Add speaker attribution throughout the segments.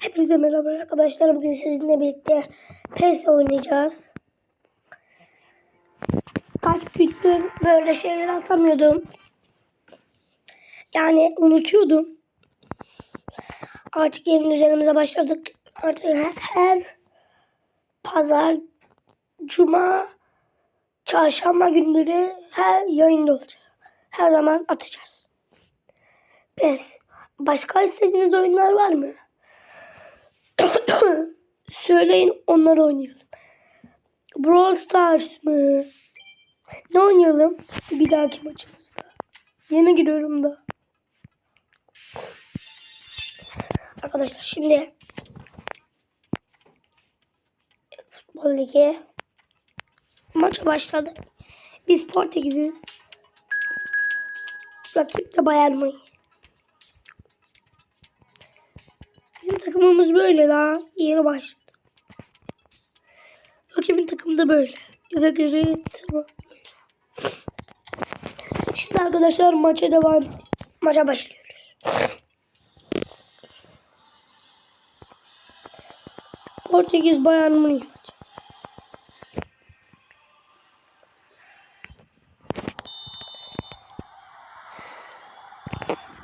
Speaker 1: Hepinize merhaba arkadaşlar. Bugün sizinle birlikte PES oynayacağız. Kaç gündür böyle şeyler atamıyordum. Yani unutuyordum. Artık yeni düzenimize başladık. Artık her, her pazar, cuma, çarşamba günleri her yayında olacak. Her zaman atacağız. PES. Başka istediğiniz oyunlar var mı? Söyleyin onları oynayalım. Brawl Stars mı? Ne oynayalım? Bir dahaki maçımızda. Yeni giriyorum da. Arkadaşlar şimdi Futbol Ligi maça başladı. Biz Portekiz'iz. Rakip de Bayern Münih. Bizim takımımız böyle daha yeni başladı. Rakibin takımı da böyle. Ya da gri tamam. Şimdi arkadaşlar maça devam edelim. Maça başlıyoruz. Portekiz Bayern Münih maçı.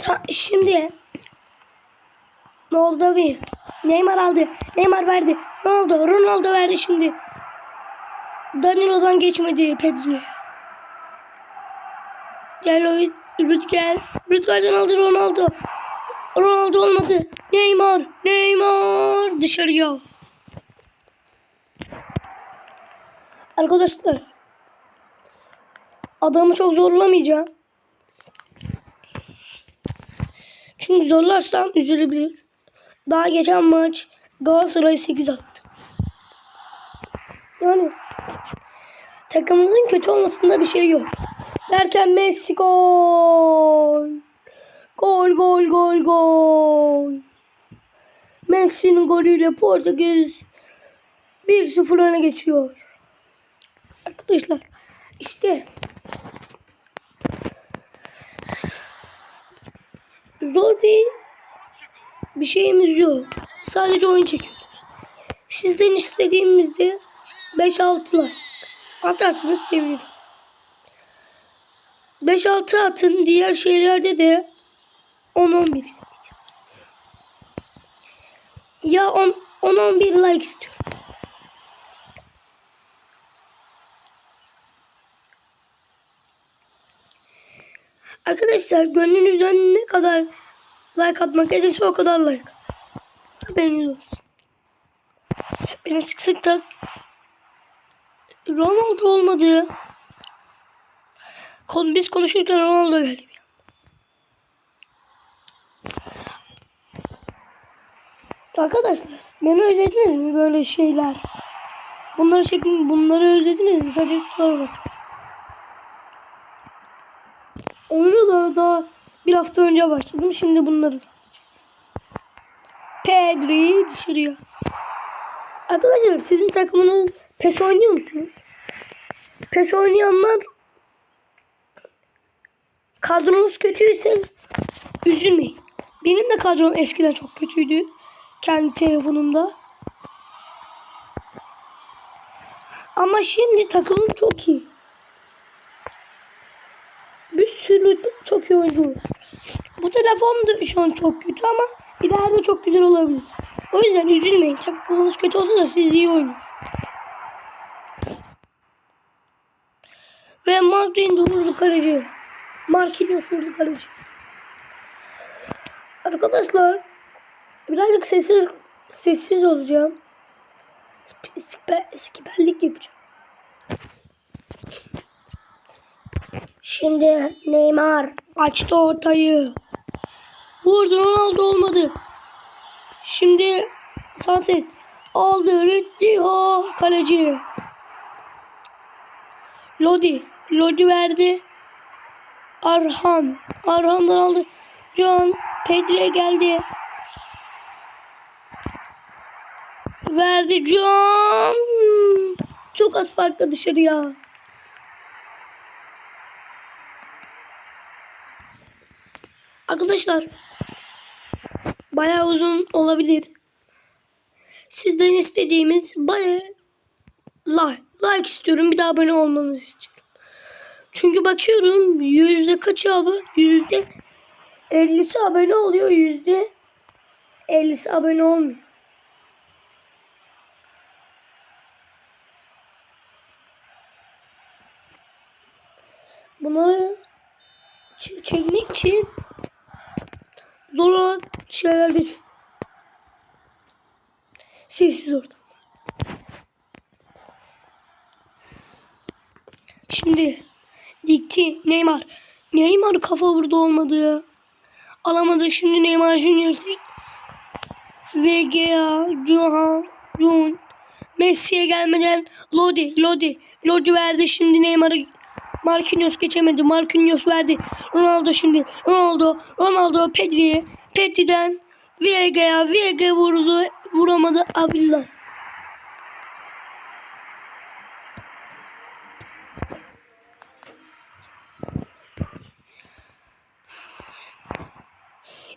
Speaker 1: Ta, şimdi Moldovi. Neymar aldı. Neymar verdi. Ronaldo. Ronaldo verdi şimdi. Danilo'dan geçmedi Pedri'ye. Celovic. Rüdiger. Rüdiger'den aldı Ronaldo. Ronaldo olmadı. Neymar. Neymar. Dışarıya. Arkadaşlar. Adamı çok zorlamayacağım. Çünkü zorlarsam üzülebilir. Daha geçen maç Galatasaray 8 attı. Yani takımımızın kötü olmasında bir şey yok. Derken Messi gol. Gol gol gol gol. Messi'nin golüyle Portekiz 1-0 öne geçiyor. Arkadaşlar işte zor bir bir şeyimiz yok. Sadece oyun çekiyoruz. Sizden istediğimizde 5-6 like atarsanız sevinirim. 5-6 atın diğer şeylerde de 10-11 isteyeceğim. Ya 10-11 like istiyorum. Arkadaşlar gönlünüzden ne kadar like atmak gelirse o kadar like atın. Haberiniz olsun. Beni sık sık tak Ronaldo olmadı. Biz konuşurken Ronaldo geldi. Arkadaşlar beni özlediniz mi böyle şeyler? Bunları çekin, bunları özlediniz mi? Sadece soru atın. Onu da daha bir hafta önce başladım. Şimdi bunları da. Pedri dışarıya. Arkadaşlar sizin takımınız PES oynuyor musunuz? PES oynayanlar kadronuz kötüyse üzülmeyin. Benim de kadrom eskiden çok kötüydü. Kendi telefonumda. Ama şimdi takımım çok iyi. Bir sürü çok iyi oyuncu var. Bu telefon da şu an çok kötü ama ileride çok güzel olabilir. O yüzden üzülmeyin. Takımınız kötü olsa da siz iyi oynuyorsunuz. Ve Madrid'in de vurdu kaleci. Marquinhos vurdu kaleci. Arkadaşlar birazcık sessiz sessiz olacağım. Siper, siperlik yapacağım. Şimdi Neymar açtı ortayı. Vurdu Ronaldo olmadı. Şimdi Sunset aldı Rittiho kaleci. Lodi. Lodi verdi. Arhan. Arhan'dan aldı. John Pedri'ye geldi. Verdi John. Çok az farkla dışarıya. Arkadaşlar bayağı uzun olabilir. Sizden istediğimiz bayağı like, like istiyorum. Bir daha abone olmanızı istiyorum. Çünkü bakıyorum yüzde kaç abi? Yüzde 50'si abone oluyor. Yüzde 50'si abone olmuyor. Bunları çekmek için zor olan şeyler de çıktı. Sessiz ortam. Şimdi dikti Neymar. Neymar kafa vurdu olmadı. Alamadı şimdi Neymar Junior tek. VGA, Juha, Jun. Messi'ye gelmeden Lodi, Lodi. Lodi verdi şimdi Neymar'a Marquinhos geçemedi. Marquinhos verdi. Ronaldo şimdi. Ronaldo. Ronaldo Pedri'ye. Pedri'den Viega'ya. Viega vurdu. Vuramadı. Abilla.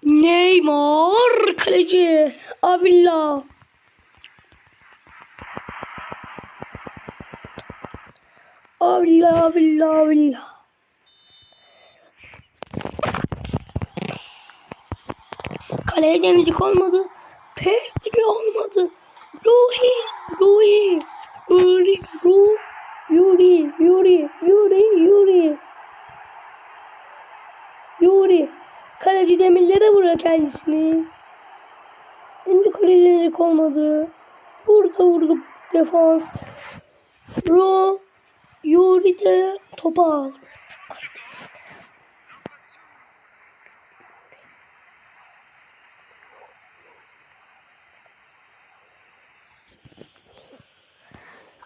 Speaker 1: Neymar kaleci. Abilla. Abilla, abilla, abilla. Kaleye denedik olmadı. Pedri olmadı. Ruhi, Ruhi, Ruhi, Ruhi, Yuri, Yuri, Yuri, Yuri. Yuri. Kaleci demirlere vuruyor kendisini. Önce kaleye denedik olmadı. Burada vurduk defans. Ro, Yuri de topa al.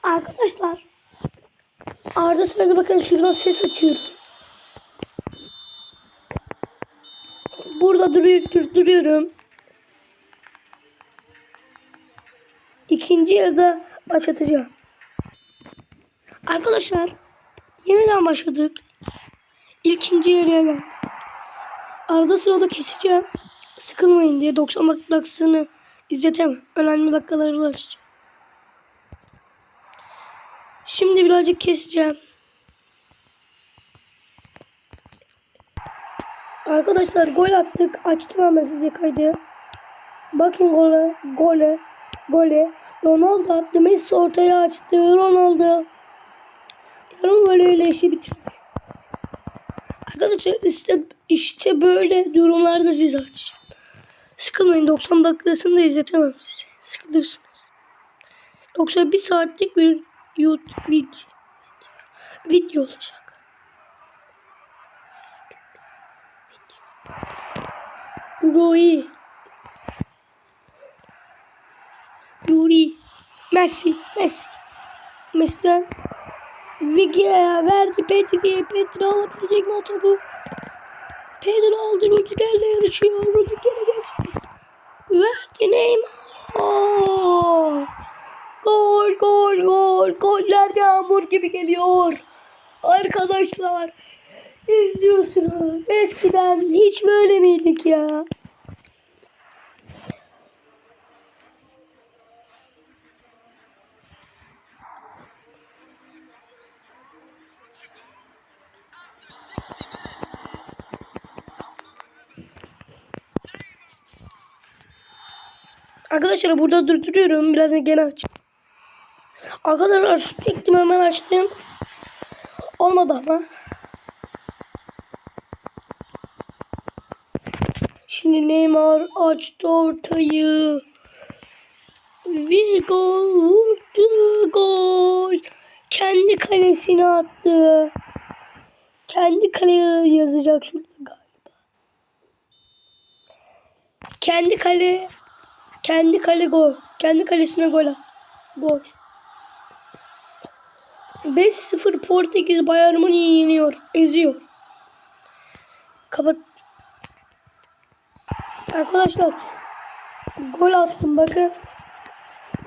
Speaker 1: Arkadaşlar Arda sırada bakın şuradan ses açıyorum. Burada duruyor, dur, duruyorum. İkinci yarıda başlatacağım. Arkadaşlar yeniden başladık. İkinci yarıya gel. Arada sırada keseceğim. Sıkılmayın diye 90 dakikasını izletemem. Önemli dakikaları açacağım. Şimdi birazcık keseceğim. Arkadaşlar gol attık. Açtım ama size kaydı. Bakın gole, gole, gole. Ronaldo attı. Messi ortaya açtı. Ronaldo. Yarım voleyle işi bitirdi. Arkadaşlar işte, işte böyle durumlarda size açacağım. Sıkılmayın 90 dakikasını da izletemem size. Sıkılırsınız. Yoksa bir saatlik bir YouTube video, video olacak. Rui. Yuri. Messi. Messi. Messi'den Vigia'ya verdi Pedri'ye. Pedri alabilecek mi o topu? Pedri aldı. Rüdiger'le yarışıyor. Rüdiger'e geçti. Verdi Neymar. Gol gol gol. Goller yağmur gibi geliyor. Arkadaşlar izliyorsunuz. Eskiden hiç böyle miydik ya? Arkadaşlar burada durduruyorum. Birazdan gene aç. Arkadaşlar çektim hemen açtım. Olmadı ama. Şimdi Neymar açtı ortayı. Ve gol vurdu gol. Kendi kalesine attı. Kendi kaleye yazacak şurada galiba. Kendi kale kendi kale gol. Kendi kalesine gol at. Gol. 5-0 Portekiz Bayern Münih'i yeniyor. Eziyor. Kapat. Arkadaşlar gol attım bakın.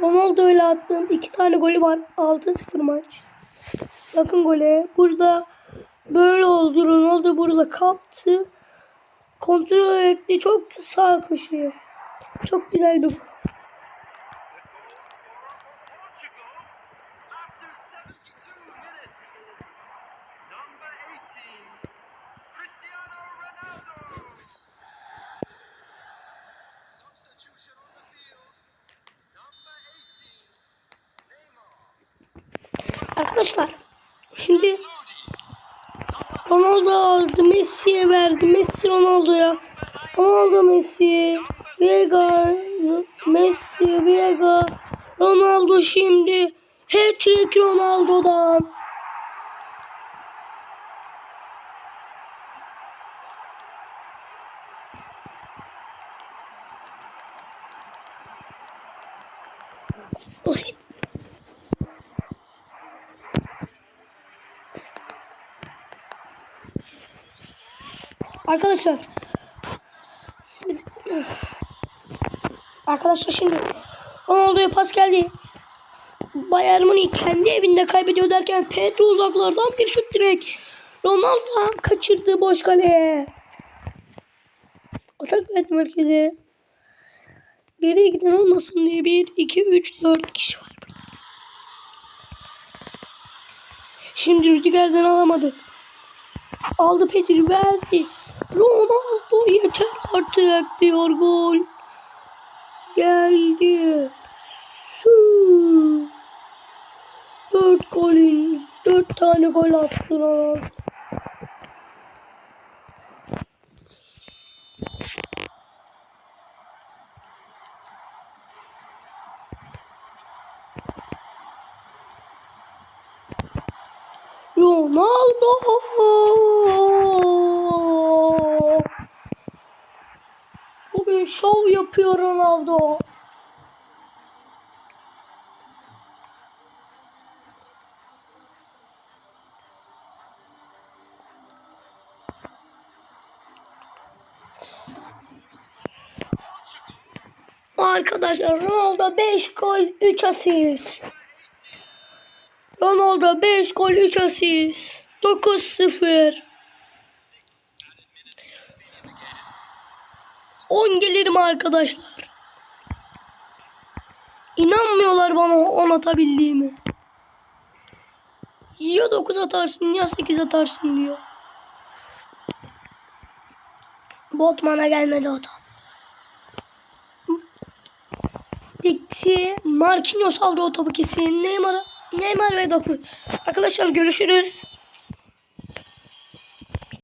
Speaker 1: Ronaldo ile attım. iki tane golü var. 6-0 maç. Bakın gole. Burada böyle oldu. Ronaldo burada kaptı. Kontrol etti. Çok sağ köşeye. Çok güzel bir Arkadaşlar şimdi Ronaldo aldı Messi'ye verdi. Messi Ronaldo'ya Ronaldo Messi. Vega Messi Vega Ronaldo şimdi hat-trick Ronaldo'dan. Arkadaşlar. Arkadaşlar şimdi Ronaldo'ya pas geldi. Bayern Münih kendi evinde kaybediyor derken Pedro uzaklardan bir şut direkt. Ronaldo kaçırdı boş kaleye. Atak verdi merkeze. Geriye giden olmasın diye 1, 2, 3, 4 kişi var burada. Şimdi Rüdiger'den alamadı. Aldı Pedri verdi. Ronaldo yeter artık diyor gol. Geldi. Su. Dört golün. Dört tane gol attı Ronaldo. Ronaldo. Bugün şov yapıyor Ronaldo. Arkadaşlar Ronaldo 5 gol 3 asist. Ronaldo 5 gol 3 asist. 9-0. 10 gelirim arkadaşlar. İnanmıyorlar bana 10 atabildiğimi. Ya 9 atarsın ya 8 atarsın diyor. Botman'a gelmedi o da. Dikti. Marquinhos aldı o topu kesin. Neymar, Neymar ve 9. Arkadaşlar görüşürüz.